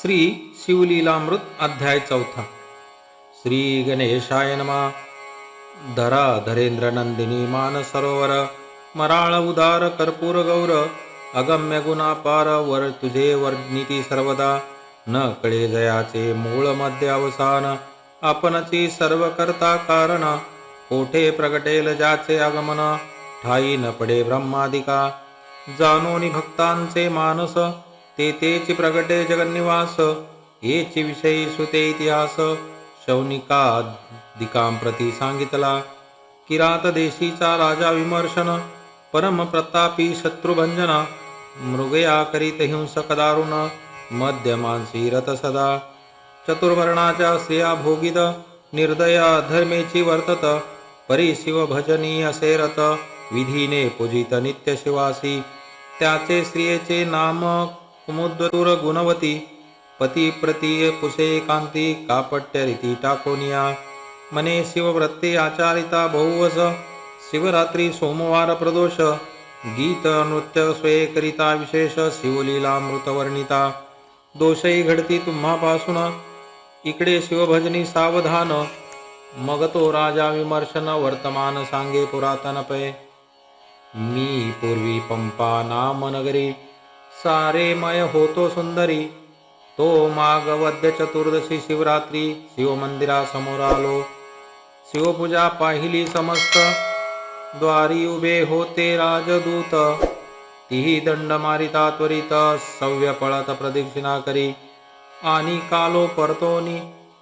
श्री शिवलीलामृत अध्याय चौथा। श्री गणेशाय नमा। धरा धरेंद्र नंदिनी मान सरोवर। मराळ उदार कर्पूर गौर। अगम्य गुणापार वर तुझे वर्णिती सर्वदा। न कळे जयाचे मूळ मध्य अवसान। आपणची सर्व करता कारण। कोठे प्रगटेल ज्याचे आगमन। ठाई न पडे ब्रह्मादिका। जाणोनी भक्तांचे मानस। ते तेच प्रगटे जगन्निवास येची विषयी सुते इतिहास. शौनिकादिकां प्रती सांगितला किरात देशीचा राजा विमर्शन परम प्रतापी शत्रुभंजन मृगया करीत हिंसक दारुण मध्यमांसी रथ सदा. चतुर्वर्णाच्या स्त्रिया भोगित निर्दया धर्मेची वर्तत परी शिव भजनी असे रथ विधीने पूजित नित्य शिवासी. त्याचे स्त्रियेचे नाम कुमुद्वतुर गुणवती पती प्रती पुसे कांती कापट्य रीती टाकोनिया। मने शिवव्रते आचारिता बहुवस शिवरात्री सोमवार प्रदोष। गीत नृत्य स्वयेकरिता विशेष शिवलीला मृतवर्णिता दोषही घडती तुम्हापासून इकडे शिवभजनी सावधान। मग तो राजा विमर्शन वर्तमान सांगे पुरातन पै मी पूर्वी पंपा नाम नगरी सारेमय होतो सुंदरी. तो माग वद्य चतुर्दशी शिवरात्री शिवमंदिरासमोर आलो. शिवपूजा पाहिली समस्त. द्वारी उभे होते राजदूत. तीही दंड मारिता त्वरित सव्य पळत प्रदक्षिणा करी. आणि कालो परतोनी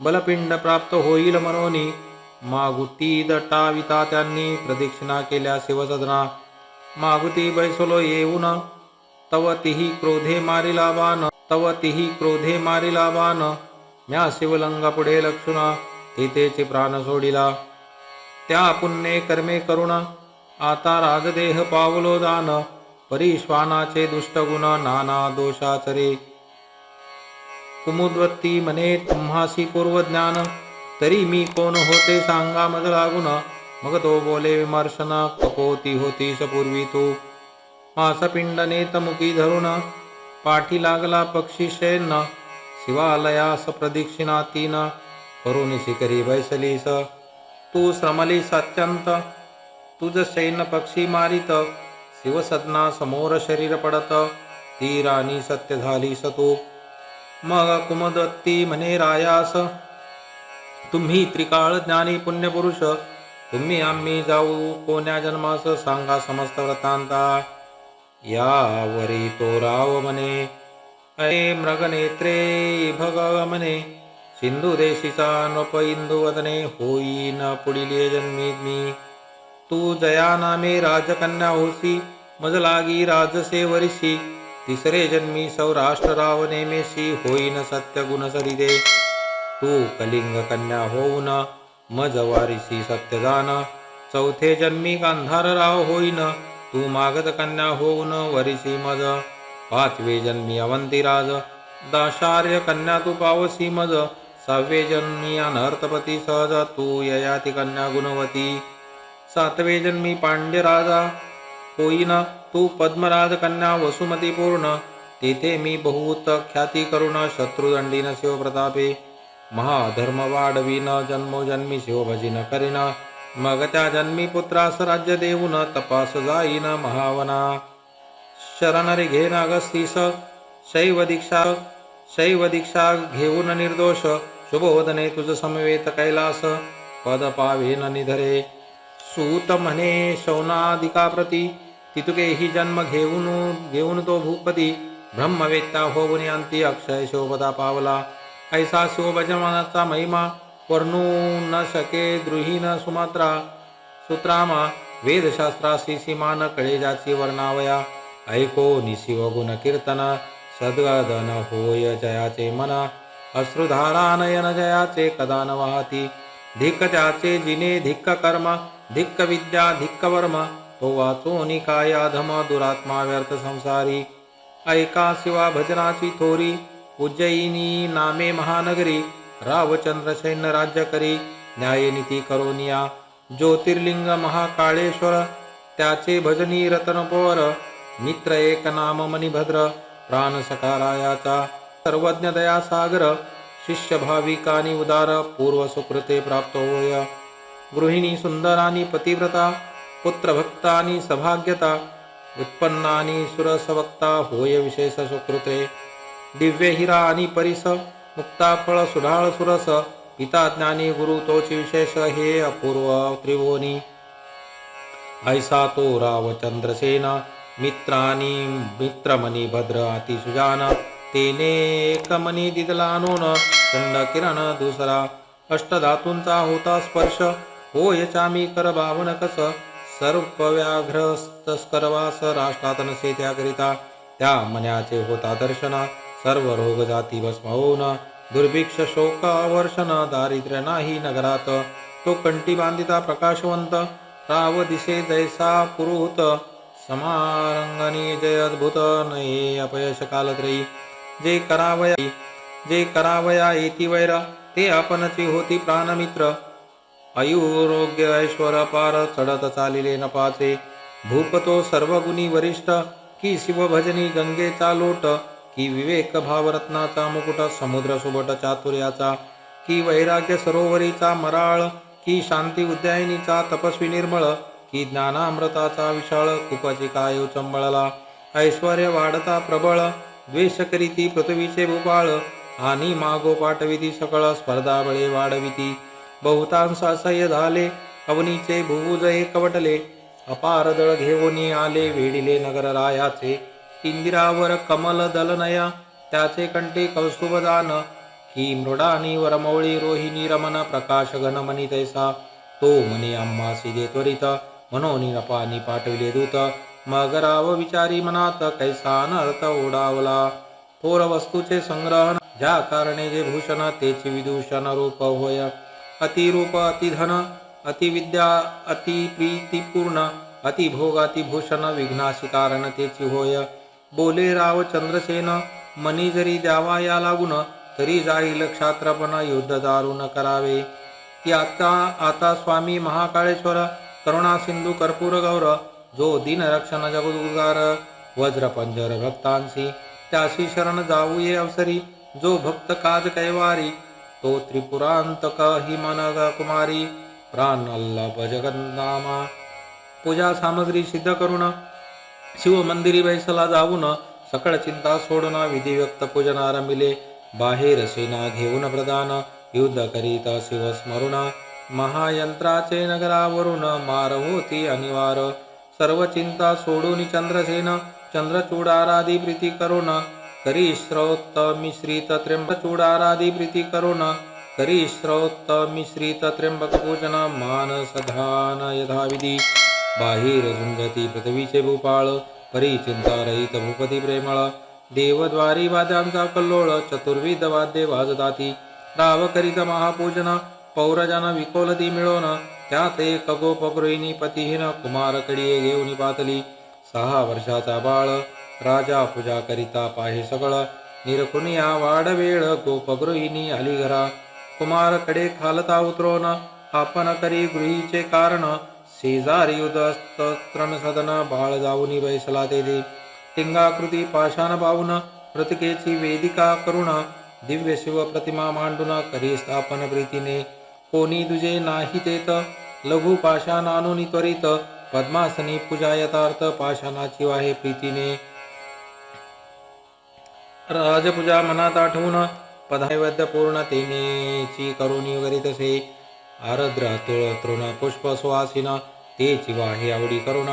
बलपिंड प्राप्त होईल मनोनी. मागुती दटाविता त्यांनी प्रदक्षिणा केल्या शिवसदना. मागुती बैसलो येऊन तव तिही क्रोधे मारिला वान तव तिही क्रोधे मारिला वान म्या शिवलंगा पुढे लक्षुणा तिथेचे प्राण सोडिला. त्या पुण्ये कर्मे करुण आता राजदेह पावलो दान परिश्वानाचे दुष्टगुण नाना दोषाचरे. कुमुद्वत्ती म्हणे तुम्हासी पूर्वज्ञान तरी मी कोण होते सांगा मज लागून. मग तो बोले विमर्शन कपोती होती सपूर्वी तू. मासपिंडने तमुखी धरून पाठी लागला पक्षी शयन शिवालयास प्रदक्षिणा तीन करून शिकरी बैसलीस. तू श्रमलीस अत्यंत तुझ शैन पक्षी मारित शिवसदना समोर शरीर पडत ती राणी सत्य झालीस तू. मग कुमदत्ती म्हणे रायास तुम्ही त्रिकाळ ज्ञानी पुण्यपुरुष तुम्ही आम्ही जाऊ कोण्या जन्मास सांगा समस्त व्रतांता. यावरी तो राव म्हणे अये मृगनेत्रे भग म्हणे सिंधू देशीचा नप इंदू वदने होईन पुढील जन्मी मी तू जया नामे राजकन्या होसी मज लागी राजसे वरिसी तिसरे जन्मी सौराष्ट्र राव नेमेशी होईन सत्य गुण सरिदे. तू कलिंग कन्या होऊन मज वारिसी सत्यदान चौथे जन्मी गांधार राव होईन तू मागत कन्या होऊन वरिसी मज. पाचवे जन्मी अवंतीराज दाशार्य कन्या तू पावसी मज. सहावे जन्मी अनर्थपती सहज. तू ययाती कन्या गुणवती. सातवे जन्मी पांड्यराजा होईन तू पद्मराज कन्या वसुमती पूर्ण. तेथे मी बहुत ख्याती करुण शत्रुदंडीन शिवप्रतापे. महाधर्म वाढवीन जन्मोजन्मी शिवभजिन करीन. मग त्या जन्मी पुत्रास राज्य देऊन तपास जाईन महावना। शरणरे घेन नागस्तीस शैव दीक्षा शैव दीक्षा घेऊन निर्दोष। शुभोदने तुझ समवेत कैलास पद पावेन निधरे। सूत म्हणे शौनादिकाप्रती तितुके ही जन्म घेऊन घेऊन तो भूपती। ब्रह्मवेत्ता होऊन अंती अक्षय शोभदा पावला। ऐसा शिवभजमानाचा महिमा वर्णू न शके द्रुहीन सुमात्रा। सुत्रामा वेदशास्त्रासी सीमान कळे ज्याची वर्णावया। ऐको निशिव गुण कीर्तन सद्गदन होय जयाचे मन। अश्रुधारा नयन जयाचे कदा न वाहती। धिक्क त्याचे जिने धिक्क कर्म धिक्क विद्या धिक्क वर्म। तो वाचो काय अधम दुरात्मा व्यर्थ संसारी। ऐका शिवा भजनाची थोरी उज्जयिनी नामे महानगरी। रावचंद्र सैन्य राज्य करी न्यायनीती करोनिया ज्योतिर्लिंग महाकाळेश्वर त्याचे भजनी रतनपोर मित्र एक नाम मणिभद्र प्राण सकारायाचा सर्वज्ञ दयासागर शिष्य भाविकानी उदार पूर्व सुकृते प्राप्त होय. गृहिणी सुंदरानी पतिव्रता पुत्रभक्तानी सभाग्यता उत्पन्नानी सुरसवक्ता होय विशेष सुकृते. दिव्य हिरा आणि परिस मुक्ताफळ सुढाळ सुरस पिता ज्ञानी गुरु तोची विशेष हे अपूर्व त्रिभुवनी. ऐसा तो राव चंद्रसेन मित्रानी मित्रमणी भद्र अति सुजान तेने एकमणी दिदला नोन चंड किरण दुसरा. अष्टधातूंचा होता स्पर्श हो चामी कर भावन कस सर्व व्याघ्र तस्करवास राष्ट्रात त्याकरिता त्या मन्याचे होता दर्शन सर्व रोग जाती भस्म होऊन दुर्भिक्ष शोक अवर्षण दारिद्र्य नाही नगरात तो कंटी बांधिता प्रकाशवंत राव दिसे जैसा पुरुत समारंगणी जय अद्भुत नये अपयश कालत्रयी जे करावया जे करावया येती वैर ते आपणची होती प्राणमित्र. आयुरोग्य ऐश्वर पार चढत चालिले नपाचे. भूप तो सर्व गुणी वरिष्ठ की शिवभजनी गंगेचा लोट. की विवेक भावरत्नाचा मुकुट समुद्रसोबत चातुर्याचा की वैराग्य सरोवरीचा मराळ की शांती उद्यायनीचा तपस्वी निर्मळ की ज्ञानामृताचा विशाळ कुपाची काय चंबळला ऐश्वर वाढता प्रबळ द्वेष करीती पृथ्वीचे भूपाळ आणि मागो पाठविती सकळ स्पर्धा बळे वाढविती. बहुतांश असह्य झाले अवनीचे भुभुजय कवटले अपार दळ घेऊन आले वेडिले नगररायाचे इंदिरावर कमल दलनया त्याचे कंटे कौस्तुभदान ही मृडानी वरमौळी रोहिणी रमन प्रकाश घनमणी तैसा. तो मनी अम्मासी दे त्वरित मनोनी नपानी पाठविले दूत. मग राव विचारी मनात कैसा अर्थ ओढावला थोर वस्तूचे संग्रहण ज्या कारणे जे भूषण तेचे विदूषण रूप होय. अतिरूप अतिधन अतिविद्या अतिप्रीतीपूर्ण अतिभोग अतिभूषण विघ्नाशी कारण तेची होय. बोले राव चंद्रसेन मनी जरी द्यावा या लागून तरी जाईल क्षात्रपण युद्ध दारुण करावे. की आता आता स्वामी महाकाळेश्वर करुणा सिंधू कर्पूर गौर जो दिन रक्षण जगदुगार वज्र पंजर भक्तांशी त्याशी शरण जाऊ ये अवसरी जो भक्त काज कैवारी तो त्रिपुरांतक हि मनग कुमारी प्राण अल्लभ जगन्नामा. पूजा सामग्री सिद्ध करून शिवमंदिरी बैसला जाऊन सकळ चिंता सोडून विधी व्यक्त पूजन आरंभिले. बाहेर सेना घेऊन प्रदान युद्ध करीत शिव स्मरुण महायंत्राचे नगरावरून मार होती अनिवार. सर्व चिंता सोडून चंद्रसेन चंद्रचूडाराधी प्रीती करुण. करी श्रौत मिश्रित त्र्यंबचूडाराधी प्रीती करुण. करी श्रौत मिश्रित त्र्यंबक पूजन मानसधान ध्यान यथाविधी. बाहेर झुंजती पृथ्वीचे भूपाळ परी चिंता रहित भूपती प्रेमळ। देवद्वारी वाद्यांचा कल्लोळ चतुर्विध वाद्ये वाजताती राव करीत महापूजन पौरजन विकोलती मिळवून त्यात एक गोपगृहिणी पतिहीन कुमार कडिये घेऊन पातली। सहा वर्षाचा बाळ राजा पूजा करिता पाहे सगळ। निरखुनिया वाड वेळ गोपगृहिणी आली घरा कुमारकडे खालता उतरोन आपण करी गृहीचे कारण। शेजारी उदस्तन सदन बाळ जाऊनी बैसला तेथे टिंगाकृती पाषाण पाहून प्रतिकेची वेदिका करुण। दिव्य शिव प्रतिमा मांडून करी स्थापन प्रीतीने। कोणी तुझे नाही तेत लघु पाषाणानुनी त्वरित। पद्मासनी पूजा यथार्थ पाषाणाची वाहे प्रीतीने। राजपूजा मनात आठवून। पदावैद्य पूर्णतेनेची करुणी वगैरे तसे आरद्र तुळ तृण पुष्प ते चिवा वाहे आवडी करुण.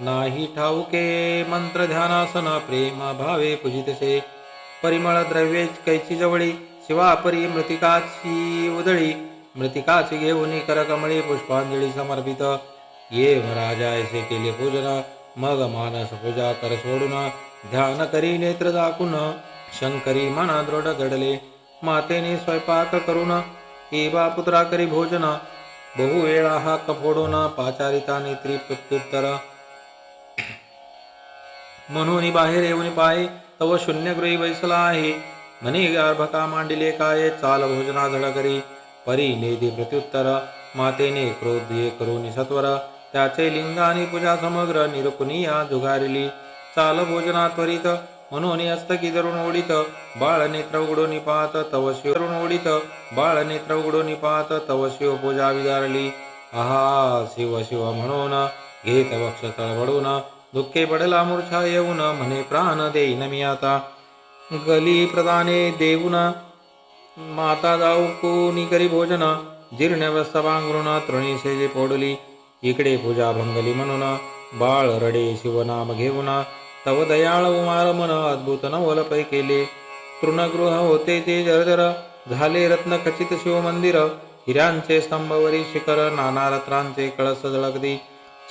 नाही ठाऊके मंत्र ध्यानासन प्रेम भावे पूजितसे. परिमळ द्रव्ये कैची जवळी शिवा परी मृतिकाची उदळी मृतिकाची घेऊन करकमळी पुष्पांजली समर्पित. ये राजा ऐसे केले पूजन मग मानस पूजा कर सोडून. ध्यान करी नेत्र दाखून शंकरी मना दृढ घडले मातेने स्वयंपाक करून एवा पुत्रा करी भोजन। बहु वेळा हा कफोडून पाचारिता नेत्री प्रत्युत्तर। म्हणून बाहेर येऊन पाय तव शून्यगृही बैसला आहे म्हणे गर्भका मांडिले काय चाल भोजना झड करी। परी नेदी प्रत्युत्तर मातेने क्रोध ये करून सत्वर। त्याचे लिंग आणि पूजा समग्र निरकुनिया जुगारिली। चाल भोजना त्वरित म्हणून हस्तकी धरून ओढीत बाळ नेत्र उघडून पाहत तव शिव धरून ओढीत बाळ नेत्र उघडून पाहत तव शिव पूजा विदारली. आहा शिव शिव म्हणून घेत वक्ष तळबडून दुःखे पडला मूर्छा येऊन म्हणे प्राण देईन मी आता. गली प्रदाने देऊन माता जाऊ कोणी करी भोजन. जीर्ण व्यस्त पांघरुण तृणी शेजे पोडली इकडे पूजा भंगली म्हणून बाळ रडे शिवनाम घेऊन तव दयाळ उमार मन अद्भुत नवल केले तृणगृह होते ते जरजर. झाले रत्न खचित शिवमंदिर. हिऱ्यांचे स्तंभवरी शिखर नाना रत्नांचे कळस झळकदी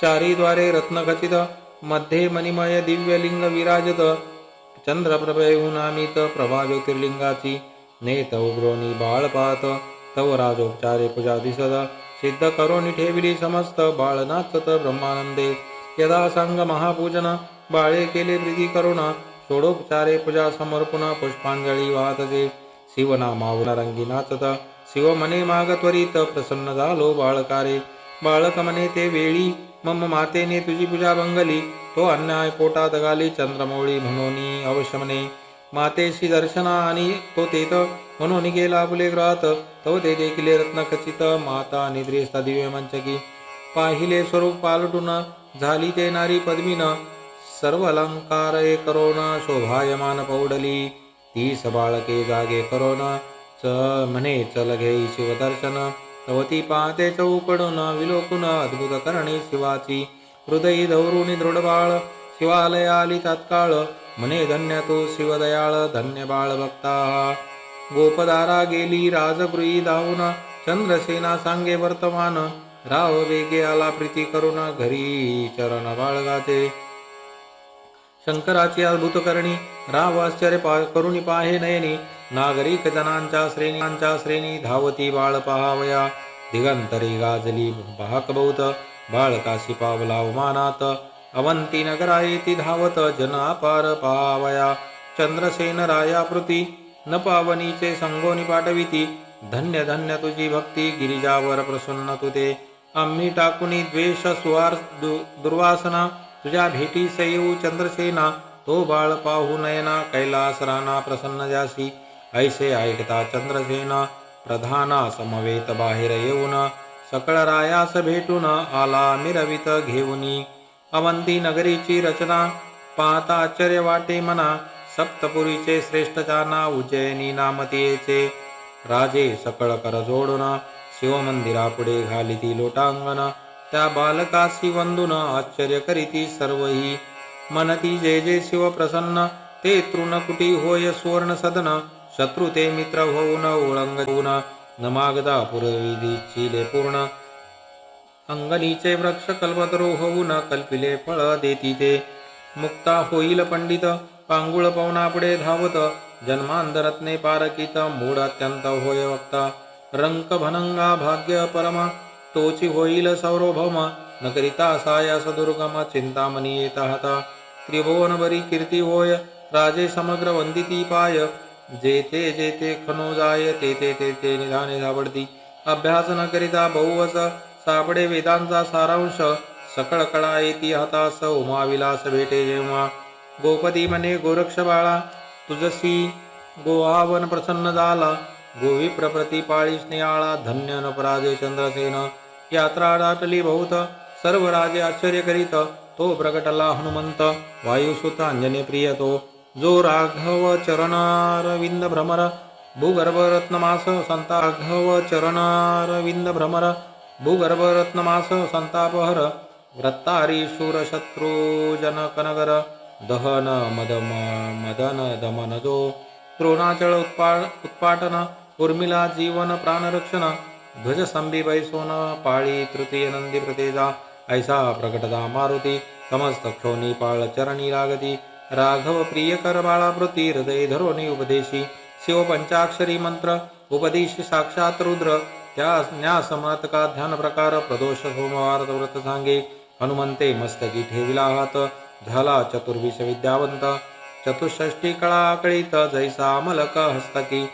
चारी द्वारे रत्नखचित मध्ये मणिमय दिव्यलिंग विराजत. चंद्रप्रभेहून अमित प्रभा ज्योतिर्लिंगाची. नेत उग्रोनी बाळ पाहत. तव राजोपचारे पूजा दिसत. सिद्ध करोनी ठेविली समस्त. बाळ नाचत ब्रह्मानंदे. यदा संग महापूजन. बाळे केले प्रीती करुणा सोडोपचारे पूजा समर्पण पुष्पांजली वाहतसे शिवनामावून रंगी नाचत शिव मने माग त्वरित प्रसन्न झालो बाळकारे. बाळक मने ते वेळी मम मातेने तुझी पूजा भंगली तो अन्याय पोटात घाली चंद्रमौळी म्हणून अवश्य म्हणे मातेशी दर्शना आणि तो तेत म्हणून गेला फुले ग्रहात तो ते देखील रत्नखचित माता निद्रेस्ता दिव्य मंचकी. पाहिले स्वरूप पालटून झाली ते नारी पद्मीनं सर्व अलंकार करोन शोभायमान पौडली। तीस बाळके जागे करोन च म्हणे चल घेई शिवदर्शन तवती पाहते चौकडून विलोकुन अद्भुत करणी शिवाची। हृदयी दौरुणी दृढ बाळ शिवालय आली तात्काळ। म्हणे धन्य तो शिवदयाळ धन्य बाळ भक्ता। गोपदारा गेली राजगृही धावून। चंद्रसेना सांगे वर्तमान। राव वेगे आला प्रीती करून घरी चरण बाळगाचे। शंकराची अद्भुत करणी. राव आश्चर्य पा करुणी पाहे नयनी. नागरिक जनांच्या श्रेणींच्या श्रेणी. धावती बाळ पहावया. दिगंतरी गाजली भाकबौत बाळकाशी पावला अवमानात अवंती नगरा येती धावत. जन अपार पावया चंद्रसेन रायापृती न पावनीचे संगोनी पाठविती. धन्य धन्य तुझी भक्ती. गिरिजावर प्रसन्न तुते. आम्ही टाकुनी द्वेष सुवार दु- दुर्वासना. तुझ्या भेटीस येऊ चंद्रसेना तो बाळ पाहू नयना कैलास राणा प्रसन्न जासी. ऐसे ऐकता चंद्रसेना प्रधाना समवेत बाहेर येऊन सकळ रायास भेटून आला मिरवित घेऊनी. अवंती नगरीची रचना पाहता आश्चर्य वाटे मना सप्तपुरीचे श्रेष्ठ जाना उज्जैनी नामतीयेचे राजे सकळ कर जोडून शिवमंदिरापुढे घालिती लोटांगण. त्या बालकासी वंदून आश्चर्य करीती सर्वही. मनती जे जे शिव प्रसन्न ते तृणकुटी होय सुवर्ण सदन शत्रु ते मित्र होऊन ओळंग नमागदा न पूर्ण. अंगणीचे वृक्ष कल्पतरो होऊन कल्पिले फळ देती ते. मुक्ता होईल पंडित पांगुळ पवनापुढे धावत जन्मांधरत्ने पारकित मूळ अत्यंत होय वक्ता. रंक भनंगा भाग्य परम तोची होईल सौरभम। न करिता सायास दुर्गम चिंतामणी येत हाता त्रिभुवन बरी कीर्ती होय राजे समग्र वंदिती पाय। जेथे जेथे खनो जाय तेथे तेथे निधाने सापडती। अभ्यास न करिता बहुवस सापडे वेदांचा सारांश। सकळ कळा येती हातास उमाविलास भेटे जेव्हा। गोपदी म्हणे गोरक्ष बाळा तुझसी गोआवन प्रसन्न झाला। गोविप्र पाळी स्नेहाळा धन्य न पराजय चंद्रसेन। यात्रा दाटली बहुत सर्व राजे आश्चर्य करीत तो प्रगटला हनुमंत. वायुसुत अंजने प्रिय तो जो राघव चरणारविंद भ्रमर भूगर्भरत्नमास संता राघव चरणारविंद भ्रमर भूगर्भरत्नमास संतापहर व्रत्तारी शूर शत्रू दहन मदम मदन दमन जो द्रोणाचळ उत्पा उत्पाटन उर्मिला जीवन प्राणरक्षण ध्वजस्तंभी बैसोन पाळी तृतीय नंदी प्रतेजा ऐसा प्रकटदा मारुती। समस्त क्षोनी पाळ चरणी लागती राघव प्रियकर बाळावृती हृदय धरोनी उपदेशी शिव पंचाक्षरी मंत्र उपदेशी साक्षात रुद्र त्या न्यासमातका ध्यान प्रकार प्रदोष सोमवार व्रत सांगे हनुमंते मस्तकी ठेविला हात झाला चतुर्विश विद्यावंत चतुष्षष्टी कळा कळीत जैसा मलक हस्तकी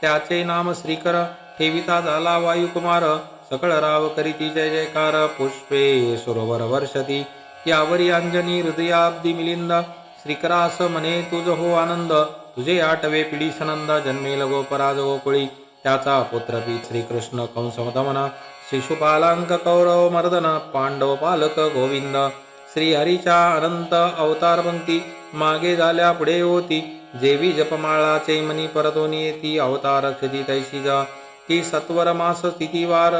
त्याचे नाम श्रीकर। ठेविता झाला वायुकुमार. सकळ राव करीती जय जयकार. पुष्पे सरोवर वर्षती यावरी अंजनी हृदयाब्दी मिलिंद. श्रीकरास म्हणे तुझ हो आनंद. तुझे आठवे पिढी सनंद. जन्मेल गोपराज गोकुळी. त्याचा पुत्र पीत श्रीकृष्ण कंसमदमन. शिशुपालांक कौरव मर्दन. पांडव पालक गोविंद. श्रीहरीच्या अनंत अवतार पंक्ती मागे झाल्या पुढे होती. जेवी जपमाळाचे मनी परतोनी येती. अवतार क्षती तैशी जा ती सत्वर मास स्थिती वार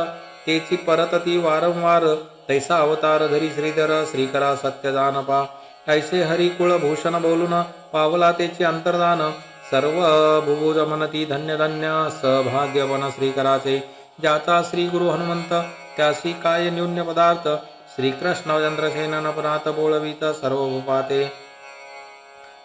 तेची परतती वारंवार तैसा अवतार धरी श्रीधर श्रीकरा सत्यदानपा ऐसे हरी कुळभूषण बोलून पावला तेचे अंतर्दान सर्व भुभुज मनती धन्य धन्य सभाग्यवन श्रीकराचे. ज्याचा श्री गुरु हनुमंत त्यासी काय न्यून्य पदार्थ? श्रीकृष्ण चंद्रसेन नपनाथ बोळवीत सर्व भूपाते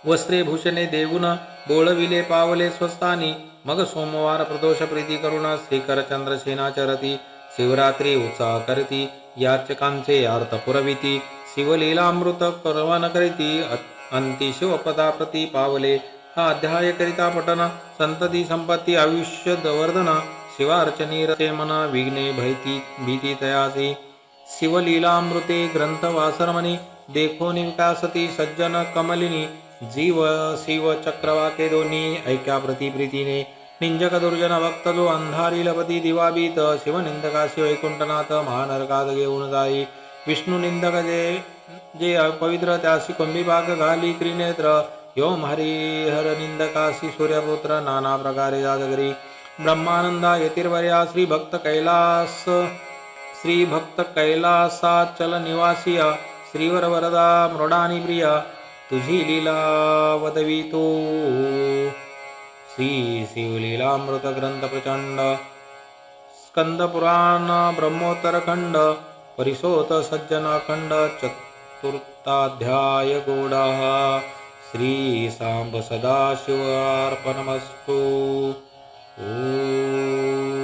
वस्त्रे भूषणे देऊन बोळविले पावले स्वस्तानी. मग सोमवार प्रदोष प्रीती करुण श्रीकर चंद्रसेना चरती शिवरात्री उत्साह करती याचकांचे अर्थ पुरविती शिवलीलामृत कर्वन करीती अंती शिवपदा प्रती पावले हा अध्याय करिता पठन संतती संपत्ती आयुष्य दवर्धना शिवार्चनी रचे मना विघ्ने भैती भीती तयासी शिवलीलामृते ग्रंथवासरमणी देखो विकासती सज्जन कमलिनी जीव शिव चक्रवाके दोन्ही ऐक्या प्रतिप्रीतीने निंजक दुर्जन भक्त जो अंधारी लपती दिवाबीत शिवनिंदकाशी वैकुंठनाथ महानरकात घेऊन जाई. विष्णू निंदक जे जे पवित्र त्यासी कुंभीभाग घाली त्रिनेत्र. योम हरिहर निंदकाशी सूर्यपुत्र नाना प्रकारे जादगरी ब्रह्मानंदा यतिर्वर्या श्री भक्त कैलास श्री भक्त कैलासाचल निवासिया. श्रीवर वरदा मृडानी प्रिया. तुझी लीला वदवितो। श्री शिवलीलामृत ग्रंथ प्रचंड स्कंद पुराण ब्रह्मोत्तर खंड चतुर्थाध्याय गोडा श्री सांब सदाशिवार्पणमस्तु ओ